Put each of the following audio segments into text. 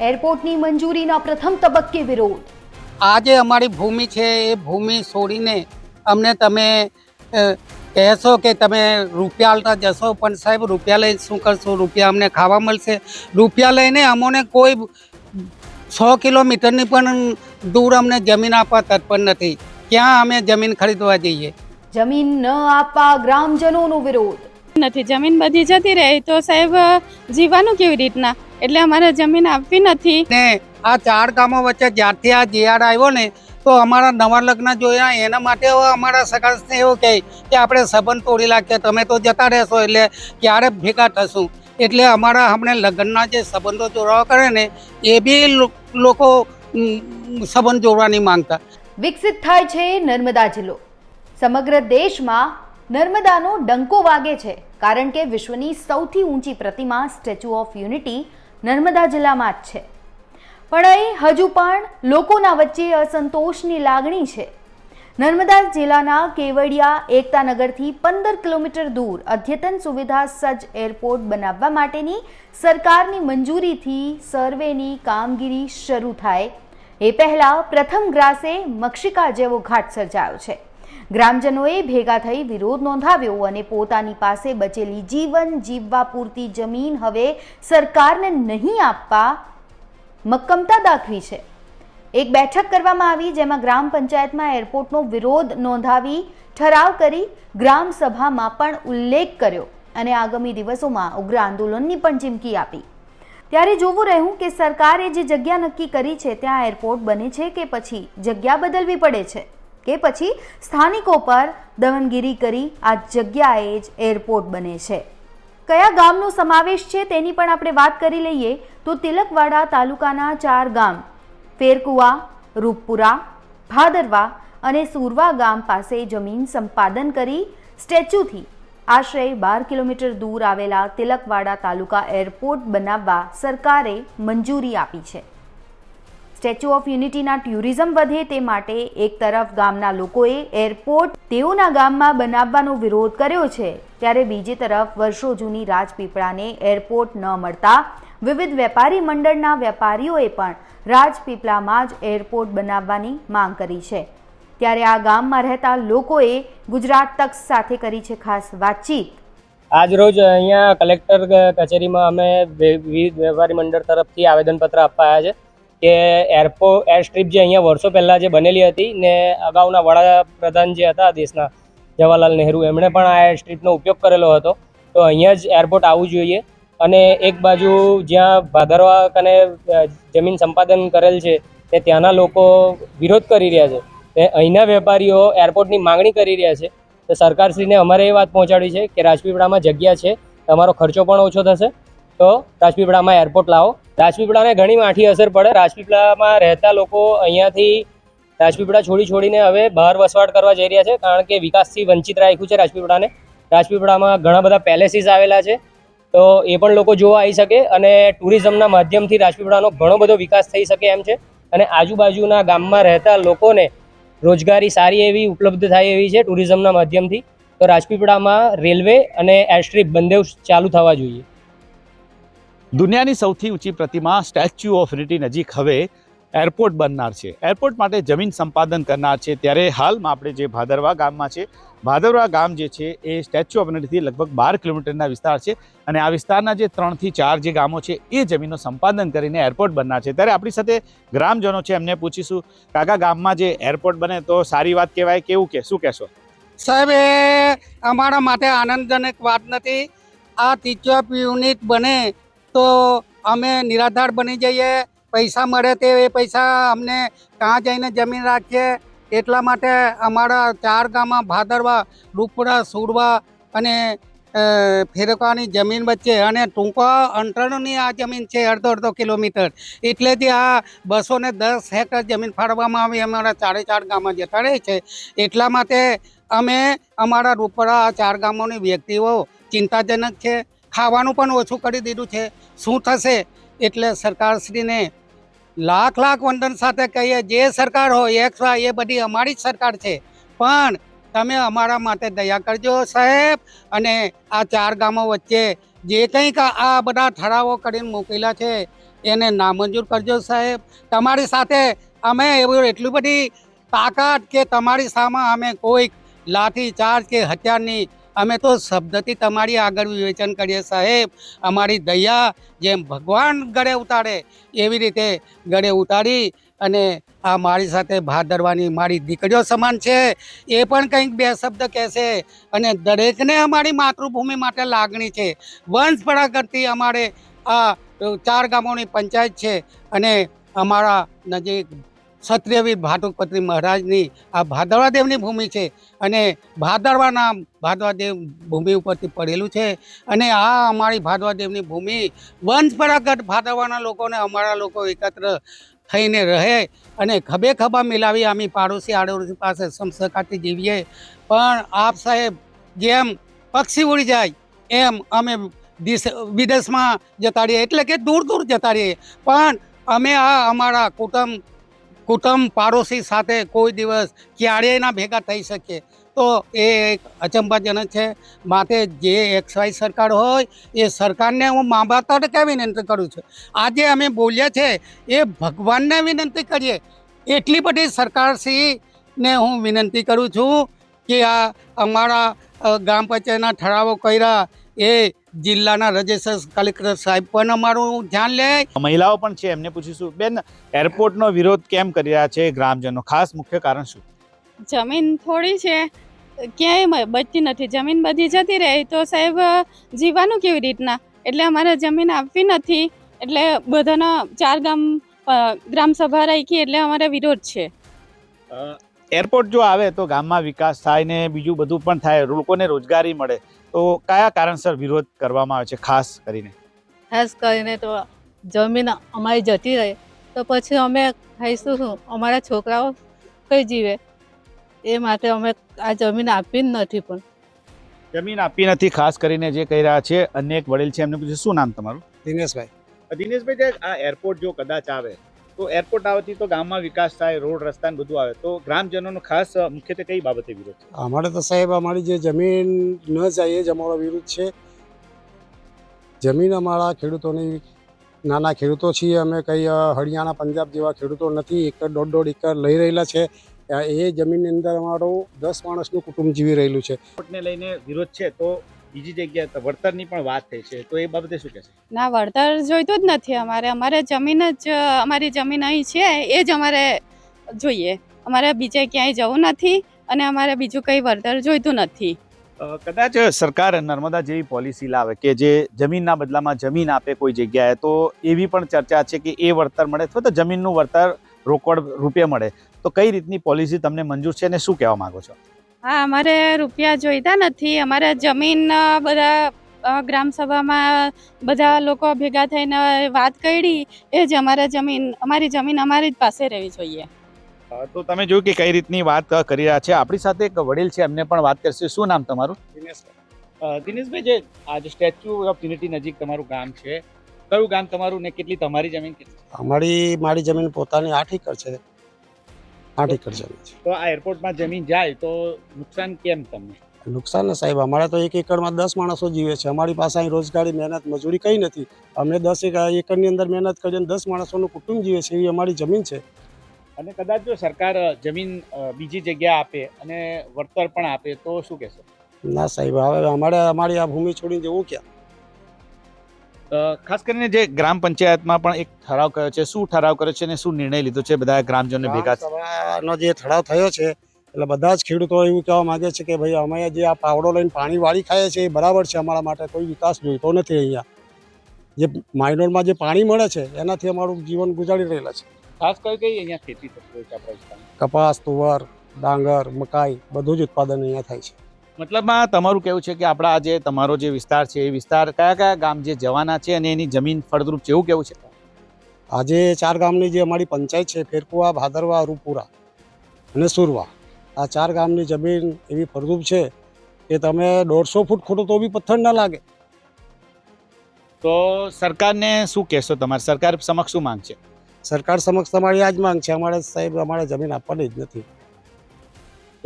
એરપોર્ટની મંજૂરીના પ્રથમ તબક્કે વિરોધ. આ જે અમારી ભૂમિ છે એ ભૂમિ છોડીને અમને તમે કહેશો કે તમે રૂપિયા આલતા જશો પણ સાહેબ રૂપિયા લઈને શું કરશો? રૂપિયા અમને ખાવા મળશે. રૂપિયા લઈને અમોને કોઈ સો કિલોમીટરની પણ દૂર અમને જમીન આપવા તત્પર નથી. ક્યાં અમે જમીન ખરીદવા જઈએ? જમીન ન આપવા ગ્રામજનોનો વિરોધ. નથી જમીન બધી જતી રહે. તો સાહેબ જીવવાનું કેવી રીતના? એટલે અમારે જમીન આપવી નથી. ને આ ચાર ગામો વચ્ચે જ્યારથી આ જીઆર આવ્યો ને તો અમારા નવા લગ્ન જોયા એના માટે અમારા સગાસને એવું કહે કે આપણે સંબંધ તોડી નાખીએ તમે તો જતા રહેશો એટલે ક્યારે ભેગા થશું? એટલે અમારા હમણે લગ્નના જે સંબંધો જોડવા કરે ને એ બી લોકો સંબંધ જોડવાની માંગતા. વિકસિત થાય છે નર્મદા જિલ્લો. સમગ્ર દેશમાં નર્મદાનો ડંકો વાગે છે કારણ કે વિશ્વની સૌથી ઊંચી પ્રતિમા સ્ટેચ્યુ ઓફ યુનિટી નર્મદા જિલ્લામાં જ છે. પણ અહીં હજુ પણ લોકોના વચ્ચે અસંતોષની લાગણી છે. નર્મદા જિલ્લાના કેવડિયા એકતાનગરથી પંદર કિલોમીટર દૂર અદ્યતન સુવિધા સજ્જ એરપોર્ટ બનાવવા માટેની સરકારની મંજૂરીથી સર્વેની કામગીરી શરૂ થાય. એ પહેલાં પ્રથમ ગ્રાસે મક્ષિકા જેવો ઘાટ સર્જાયો છે. ગ્રામજનોએ ભેગા થઈ વિરોધ નોંધાવ્યો અને પોતાની પાસે બચેલી જીવન જીવવા પૂરતી જમીન હવે સરકારને નહીં આપવા મક્કમતા દાખવી છે. એક બેઠક કરવામાં આવી જેમાં ગ્રામ પંચાયતમાં એરપોર્ટનો વિરોધ નોંધાવી ઠરાવ કરી ગ્રામ સભામાં પણ ઉલ્લેખ કર્યો અને આગામી દિવસોમાં ઉગ્ર આંદોલનની પણ ચીમકી આપી. ત્યારે જોવું રહ્યું કે સરકારે જે જગ્યા નક્કી કરી છે, ત્યાં એરપોર્ટ બને છે કે પછી જગ્યા બદલવી પડે છે? કે પછી સ્થાનિકો પર દમનગીરી કરી આ જગ્યાએ જ એરપોર્ટ બને છે. કયા ગામનો સમાવેશ છે તેની પણ આપણે વાત કરી લઈએ તો તિલકવાડા તાલુકાના ચાર ગામ, ફેરકુવા, રૂપપુરા, ભાદરવા અને સુરવા ગામ પાસે જમીન સંપાદન કરી સ્ટેચ્યુથી આશરે બાર કિલોમીટર દૂર આવેલા તિલકવાડા તાલુકા એરપોર્ટ બનાવવા સરકારે મંજૂરી આપી છે. સ્ટેચ્યુ ઓફ યુનિટીના ટ્યુરિઝમ વધે તે માટે એક તરફ ગામના લોકોએ એરપોર્ટ તેઓના ગામમાં બનાવવાનો વિરોધ કર્યો છે, ત્યારે બીજી તરફ વર્ષો જૂની રાજપીપળાને એરપોર્ટ ન મળતા વિવિધ વેપારી મંડળના વેપારીઓએ પણ રાજપીપળામાં જ એરપોર્ટ બનાવવાની માંગ કરી છે. ત્યારે આ ગામમાં રહેતા લોકોએ ગુજરાત તક સાથે કરી છે ખાસ વાતચીત. આજરોજ અહીંયા કલેક્ટર કચેરીમાં અમે વિવિધ વેપારી મંડળ તરફથી આવેદનપત્ર અપાયા છે. કે એરપોર્ટ એર સ્ટ્રીપ જે અહીંયા વર્ષો પહેલાં જે બનેલી હતી ને અગાઉના વડાપ્રધાન જે હતા દેશના, જવાહરલાલ નહેરુ, એમણે પણ આ એર સ્ટ્રીપનો ઉપયોગ કરેલો હતો. તો અહીંયા જ એરપોર્ટ આવવું જોઈએ અને એક બાજુ જ્યાં ભાદરવા કને જમીન સંપાદન કરેલ છે તે ત્યાંના લોકો વિરોધ કરી રહ્યા છે. તે અહીંના વેપારીઓ એરપોર્ટની માંગણી કરી રહ્યા છે. તો સરકારશ્રીને અમારે એ વાત પહોંચાડી છે કે રાજપીપળામાં જગ્યા છે, તમારો ખર્ચો પણ ઓછો થશે. તો રાજપીપળામાં એરપોર્ટ લાવો. રાજપીપળાને ઘણી માઠી અસર પડે. રાજપીપળામાં રહેતા લોકો અહીંયાથી રાજપીપળા છોડી છોડીને હવે બહાર વસવાટ કરવા જઈ રહ્યા છે, કારણ કે વિકાસથી વંચિત રાખ્યું છે રાજપીપળાને. રાજપીપળામાં ઘણા બધા પેલેસીસ આવેલા છે, તો એ પણ લોકો જોવા આવી શકે અને ટુરિઝમના માધ્યમથી રાજપીપળાનો ઘણો બધો વિકાસ થઈ શકે એમ છે. અને આજુબાજુના ગામમાં રહેતા લોકોને રોજગારી સારી એવી ઉપલબ્ધ થાય એવી છે ટુરિઝમના માધ્યમથી. તો રાજપીપળામાં રેલવે અને એરસ્ટ્રીપ બંને ચાલુ થવા જોઈએ. દુનિયાની સૌથી ઊંચી પ્રતિમા સ્ટેચ્યુ ઓફ યુનિટી નજીક હવે એરપોર્ટ બનનાર છે. એરપોર્ટ માટે જમીન સંપાદન કરનાર છે. ત્યારે હાલમાં આપણે જે ભાદરવા ગામમાં છે, ભાદરવા ગામ જે છે એ સ્ટેચ્યુ ઓફ યુનિટીથી લગભગ બાર કિલોમીટરના વિસ્તાર છે અને આ વિસ્તારના જે ત્રણથી ચાર જે ગામો છે એ જમીનનો સંપાદન કરીને એરપોર્ટ બનનાર છે. ત્યારે આપણી સાથે ગ્રામજનો છે, એમને પૂછીશું, કાકા ગામમાં જે એરપોર્ટ બને તો સારી વાત કહેવાય કેવું કે, શું કહેશો? સાહેબ, એ અમારા માટે આનંદજનક વાત નથી. આ ટીચર યુનિટ બને તો અમે નિરાધાર બની જઈએ, પૈસા મળે તે એ પૈસા અમને કાં જઈને જમીન રાખીએ. એટલા માટે અમારા ચાર ગામમાં ભાદરવા રૂપડા સુરવા અને ફેરકવાની જમીન વચ્ચે અને ટૂંકા અંતરણની આ જમીન છે અડધો અડધો કિલોમીટર. એટલે જે આ બસો ને દસ હેક્ટર જમીન ફાળવવામાં આવી અમારા ચારે ચાર ગામમાં જતા રહે છે. એટલા માટે અમે અમારા રૂપડા ચાર ગામોની વ્યક્તિઓ ચિંતાજનક છે. ખાવાનું પણ ઓછું કરી દીધું છે. શું થશે? એટલે સરકારશ્રીને લાખ લાખ વંદન સાથે કહીએ, જે સરકાર હોય એક્સ વાય એ બધી અમારી જ સરકાર છે. પણ તમે અમારા માટે દયા કરજો સાહેબ. અને આ ચાર ગામો વચ્ચે જે કંઈક આ બધા ઠરાવો કરીને મૂકેલા છે, એને નામંજૂર કરજો સાહેબ. તમારી સાથે અમે એવું એટલી બધી તાકાત કે તમારી સામે અમે કોઈક લાઠી ચાર્જ કે હથિયારની અમે તો શબ્દથી તમારી આગળ વિવેચન કરીએ સાહેબ. અમારી દયા જેમ ભગવાન ગળે ઉતારે, એવી રીતે ગળે ઉતારી અને આ મારી સાથે ભાદરવાની મારી દીકરીઓ સમાન છે. એ પણ કંઈક બે શબ્દ કહેશે અને દરેકને અમારી માતૃભૂમિ માટે લાગણી છે. વંશ કરતી અમારે આ ચાર ગામોની પંચાયત છે અને અમારા નજીક ક્ષત્રિયવીર ભાટુકપત્રી મહારાજની આ ભાદરવા દેવની ભૂમિ છે. અને ભાદરવા નામ ભાદવા દેવ ભૂમિ ઉપરથી પડેલું છે. અને આ અમારી ભાદવા દેવની ભૂમિ વંશપરાગત ભાદરવાના લોકોને અમારા લોકો એકત્ર થઈને રહે અને ખભે ખભા મિલાવી અમે પાડોશી આડોશી પાસે સમસકાથી જીવીએ. પણ આપ સાહેબ જેમ પક્ષી ઉડી જાય, એમ અમે દિશ વિદેશમાં જતા રહીએ. એટલે કે દૂર દૂર જતા રહીએ. પણ અમે આ અમારા કુટુંબ કુટુંબ પાડોશી સાથે કોઈ દિવસ ક્યારેય ના ભેગા થઈ શકીએ તો એ એક અચંબાજનક છે. માટે જે એક્સવાય સરકાર હોય, એ સરકારને હું મા બાપ તરીકે વિનંતી કરું છું? આજે અમે બોલ્યા છે, એ ભગવાનને વિનંતી કરીએ. એટલી બધી સરકારશ્રીને હું વિનંતી કરું છું કે આ અમારા ગ્રામ પંચાયતના ઠરાવો કર્યા એ જિલ્લાના રજિસ્ટર કલેક્ટર સાહેબ. પણ અમારું ધ્યાન લે. મહિલાઓ પણ છે એમને પૂછીશું. બેન એરપોર્ટનો વિરોધ કેમ કરી રહ્યા છે ગ્રામજનો? ખાસ મુખ્ય કારણ શું? જમીન થોડી છે. ક્યાંય બચતી નથી. જમીન બધી જતી રહે. તો સાહેબ જીવવાનું કેવી રીતના? એટલે અમારે જમીન આપવી નથી. એટલે બધાના ચાર ગામ ગ્રામસભા રાખી એટલે અમારે વિરોધ છે. એરપોર્ટ જો આવે તો ગામમાં વિકાસ થાય ને બીજું બધું પણ થાય લોકોને રોજગારી મળે તો કયા કારણસર વિરોધ કરવામાં આવે છે ખાસ કરીને? ખાસ કરીને તો જમીન અમારી જતી રહે તો પછી અમે ખાઈશું શું? અમારા છોકરાઓ કઈ જીવે એ માટે અમે આ જમીન આપી જ નથી પણ. જમીન આપી નથી ખાસ કરીને જે કહી રહ્યા છે અન્ય એક વડીલ છે એમને પૂછ્યું શું નામ તમારું? દિનેશભાઈ. દિનેશભાઈ આ એરપોર્ટ જો કદાચ આવે તો એરપોર્ટ આવવાથી તો ગામમાં વિકાસ થાય રોડ રસ્તા ને બધું આવે. તો ગ્રામજનોનો ખાસ મુખ્યત્વે કઈ બાબતે વિરોધ છે? અમારે તો સાહેબ અમારી જે જમીન ન જાય એ જ અમારો વિરુદ્ધ છે. જમીન અમારા ખેડૂતોની નાના ખેડૂતો છીએ અમે કંઈ હરિયાણા પંજાબ જેવા ખેડૂતો નથી એકર દોઢ દોઢ એકર લઈ રહેલા છે. એ જમીનની અંદર અમારું દસ માણસનું કુટુંબ જીવી રહેલું છે. લઈને વિરોધ છે તો બીજી જગ્યાએ વળતરની પણ વાત થઈ છે તો એ બાબતે શું કહેશે? ના વળતર જોઈતું જ નથી અમારે. અમારે જમીન જ અમારી જમીન અહીં છે એ જ અમારે જોઈએ. અમારે બીજે ક્યાંય જવું નથી અને અમારે બીજું કંઈ વળતર જોઈતું નથી. કદાચ સરકાર નર્મદા જેવી પોલિસી લાવે કે જે જમીનના બદલામાં જમીન આપે કોઈ જગ્યાએ તો એવી પણ ચર્ચા છે કે એ વળતર મળે અથવા તો જમીનનું વળતર રોકડ રૂપે મળે. તો કઈ રીતની પોલિસી તમને મંજૂર છે અને શું કહેવા માંગો છો? હા અમારે રૂપિયા જોઈતા નથી. અમારે જમીન બધા ગ્રામસભામાં ગ્રામ સભામાં બધા લોકો ભેગા થઈને વાત કરી. એ જ અમારે જમીન અમારી જમીન અમારી જ પાસે રહેવી જોઈએ. તો તમે જોયું કે કઈ રીતની વાત કરી રહ્યા છે? આપણી સાથે એક વડીલ છે એમને પણ વાત કરશે. શું નામ તમારું? દિનેશભાઈ દિનેશભાઈ જે આ જે સ્ટેચ્યુ ઓફ યુનિટી નજીક તમારું ગામ છે કયું ગામ તમારું ને કેટલી તમારી જમીન કેટલી અમારી મારી જમીન પોતાની આઠ એકર છે. આઠ એકર જમીન છે. તો આ એરપોર્ટમાં જમીન જાય તો નુકસાન કેમ તમને? નુકસાન ને સાહેબ અમારા તો એક એકરમાં દસ માણસો જીવે છે. અમારી પાસે અહીં રોજગારી મહેનત મજૂરી કંઈ નથી. અમે દસ એક એકરની અંદર મહેનત કરીને દસ માણસોનું કુટુંબ જીવે છે એવી અમારી જમીન છે. અને કદાચ જો સરકાર જમીન બીજી જગ્યા આપે અને વળતર પણ આપે તો શું કહેશો? ના સાહેબ હવે અમારે અમારી આ ભૂમિ છોડીને જવું ક્યાં? ખાસ કરીને જે ગ્રામ પંચાયતમાં પણ એક ઠરાવ કર્યો છે. શું ઠરાવ કર્યો છે અને શું નિર્ણય લીધો છે? બધા ગ્રામજનો ભેગા નો જે ઠરાવ થયો છે એટલે બધા જ ખેડૂતો એવું કહેવા માંગે છે કે ભાઈ અમે જે આ પાવડો લઈને પાણી વાળી ખાઈએ છીએ એ બરાબર છે. અમારા માટે કોઈ વિકાસ જોઈતો નથી અહીંયા. જે માઇનોરમાં જે પાણી મળે છે એનાથી અમારું જીવન ગુજારી રહેલા છે. ખાસ કરી કઈ અહીંયા ખેતી થતી હોય કપાસ તુવર ડાંગર મકાઈ બધું જ ઉત્પાદન અહીંયા થાય છે. મતલબમાં તમારું કેવું છે કે આપણા આજે જે તમારો જે વિસ્તાર છે એ વિસ્તાર કયા કયા ગામ જે જવાના છે અને એની જમીન ફળદ્રુપ છે એવું કેવું છે? આજે ચાર ગામની જે અમારી પંચાયત છે ફેરકુવા ભાદરવા રૂપુરા અને સુરવા આ ચાર ગામની જમીન એવી ફળદ્રુપ છે કે તમે દોઢસો ફૂટ ખોટો તો બી પથ્થર ના લાગે. તો સરકારને શું કહેશો તમારે? સરકાર સમક્ષ શું માંગ છે? સરકાર સમક્ષ તમારી આ જ માંગ છે. અમારે સાહેબ અમારે જમીન આપવાની જ નથી.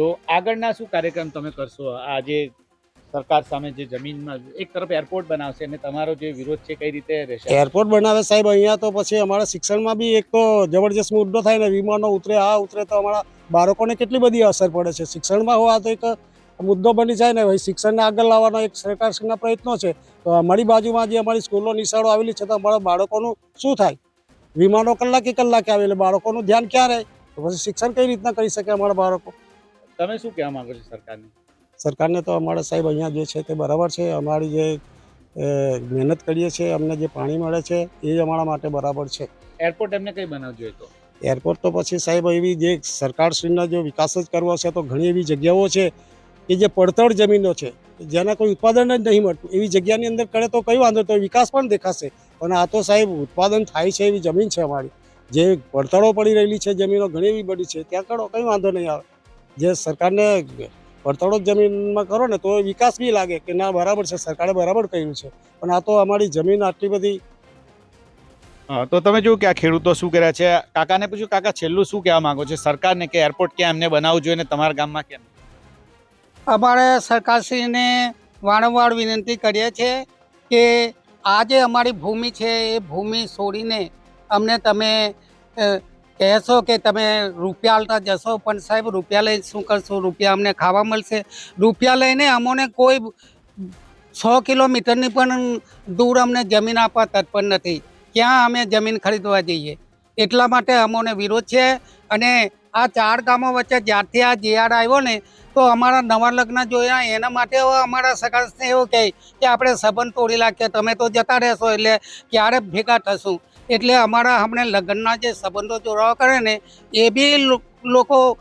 તો આગળના શું કાર્યક્રમ તમે કરશો? આ જે સરકાર સામે જે જમીનમાં એક તરફ એરપોર્ટ બનાવશે અને તમારો જે વિરોધ છે કઈ રીતે રહેશે? એરપોર્ટ બનાવે સાહેબ, અહીંયા તો પછી અમારા શિક્ષણમાં બી એક તો જબરજસ્ત મુદ્દો થાય ને, વિમાનો ઉતરે, આ ઉતરે, તો અમારા બાળકોને કેટલી બધી અસર પડે છે? શિક્ષણમાં હોવા તો એક મુદ્દો બની જાય ને, ભાઈ શિક્ષણને આગળ લાવવાનો એક સરકારશ્રીના પ્રયત્નો છે. તો અમારી બાજુમાં જે અમારી સ્કૂલો નિશાળો આવેલી છે, તો અમારા બાળકોનું શું થાય? વિમાનો કલાકે કલાકે આવે એટલે બાળકોનું ધ્યાન ક્યાં રહે? તો પછી શિક્ષણ કઈ રીતના કરી શકે અમારા બાળકો? તમે શું કહેવા માંગો છો સરકારને? સરકારને તો અમારા સાહેબ અહીંયા જે છે તે બરાબર છે. અમારી જે મહેનત કરીએ છીએ અમને જે પાણી મળે છે એ જ અમારા માટે બરાબર છે. એરપોર્ટ એમને કઈ બનાવવું જોઈએ તો? એરપોર્ટ તો પછી સાહેબ એવી જે સરકારશ્રીનો જો વિકાસ જ કરવો છે તો ઘણી એવી જગ્યાઓ છે કે જે પડતર જમીનો છે જેના કોઈ ઉત્પાદન જ નહીં મળતું. એવી જગ્યાની અંદર કરે તો કઈ વાંધો તો વિકાસ પણ દેખાશે. પણ આ તો સાહેબ ઉત્પાદન થાય છે એવી જમીન છે અમારી. જે પડતળો પડી રહેલી છે જમીનો ઘણી એવી બધી છે ત્યાં કરો કંઈ વાંધો નહીં આવે. જે સરકારને પડતળો જમીનમાં કરો ને તો વિકાસ બી લાગે કે ના બરાબર છે સરકારે બરાબર કહ્યું છે. પણ આ તો અમારી જમીન આટલી બધી હા, તો તમે જોયું કે આ ખેડૂતો શું કર્યા છે? કાકાને પૂછ્યું કાકા છેલ્લું શું કહેવા માંગો છો? સરકારને કે એરપોર્ટ ક્યાં એમને બનાવવું જોઈએ ને તમારા ગામમાં કેમ? અમારે સરકારશ્રીને વારંવાર વિનંતી કરીએ છીએ કે આ જે અમારી ભૂમિ છે એ ભૂમિ છોડીને અમને તમે કહેશો કે તમે રૂપિયા આલતા જશો, પણ સાહેબ રૂપિયા લઈને શું કરશો? રૂપિયા અમને ખાવા મળશે. રૂપિયા લઈને અમોને કોઈ સો કિલોમીટરની પણ દૂર અમને જમીન આપવા તત્પર નથી. ક્યાં અમે જમીન ખરીદવા જઈએ? એટલા માટે અમોને વિરોધ છે અને આ ચાર ગામો વચ્ચે જ્યારથી આ જીઆર આવ્યો ને, તો અમારા નવા લગ્ન જોયા, એના માટે અમારા સગાસને એવું કહે કે આપણે સંબંધ તોડી નાખીએ, તમે તો જતા રહેશો એટલે ક્યારે ભેગા થશું. એટલે અમારા હમણે લગ્નના જે સંબંધો જોડાવા કરે ને, એ બી લોકો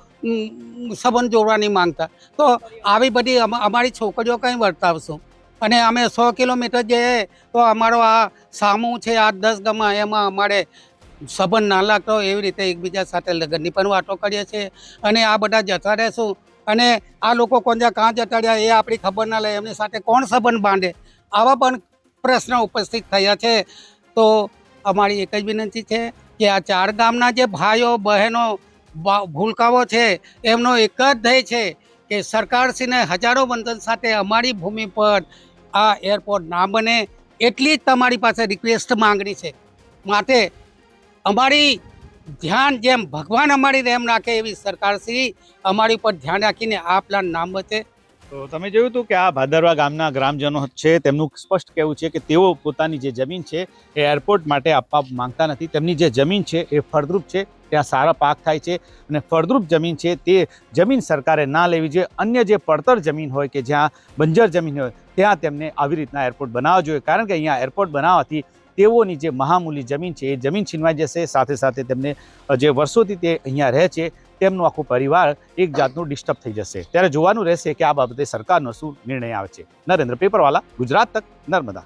સંબંધ જોડવાની માંગતા. તો આવી બધી અમ- અમારી છોકરીઓ કંઈ વર્તાવશું? અને અમે સો કિલોમીટર જઈએ, તો અમારો આ સામું છે, આ દસ ગમા, એમાં અમારે સંબંધ ના લાગતો એવી રીતે એકબીજા સાથે લગ્નની પણ વાતો કરીએ છીએ. અને આ બધા જતા રહેશું. અને આ લોકો કોંજા કાં જતા રહ્યા એ આપણી ખબર ના લે, એમની સાથે કોણ સંબંધ બાંધે? આવા પણ પ્રશ્ન ઉપસ્થિત થયા છે. તો અમારી એક જ વિનંતી છે કે આ ચાર ગામના જે ભાઈઓ, બહેનો ભૂલકાઓ છે, એમનો એક જ ધ્યેય છે કે સરકારશ્રીને હજારો બંધન સાથે અમારી ભૂમિ પર આ એરપોર્ટ ના બને એટલી જ તમારી પાસે રિક્વેસ્ટ માંગણી છે. માટે અમારી ધ્યાન જેમ ભગવાન અમારી રેમ રાખે એવી સરકારશ્રી અમારી ઉપર ધ્યાન રાખીને આ પ્લાન નામ બચે તો તમે જોયું હતું કે આ ભાદરવા ગામના ગ્રામજનો છે, તેમનું સ્પષ્ટ કહેવું છે કે તેઓ પોતાની જે જમીન છે એ એરપોર્ટ માટે આપવા માંગતા નથી. તેમની જે જમીન છે એ ફળદ્રુપ છે, ત્યાં સારા પાક થાય છે અને ફળદ્રુપ જમીન છે તે જમીન સરકારે ના લેવી જોઈએ. અન્ય જે પડતર જમીન હોય કે જ્યાં બંજર જમીન હોય, ત્યાં તેમને આવી રીતના એરપોર્ટ બનાવવા જોઈએ. કારણ કે અહીંયા એરપોર્ટ બનાવવાથી તેઓની જે મહામૂલી જમીન છે, એ જમીન છીનવાઈ જશે. સાથે સાથે તેમને જે વર્ષોથી તે અહીંયા રહે છે તેમનો આખું પરિવાર એક જાતનું ડિસ્ટર્બ થઈ જશે. ત્યારે જોવાનું રહેશે કે આ બાબતે સરકારનો શું નિર્ણય આવે છે. નરેન્દ્ર પેપરવાલા, ગુજરાત તક, નર્મદા.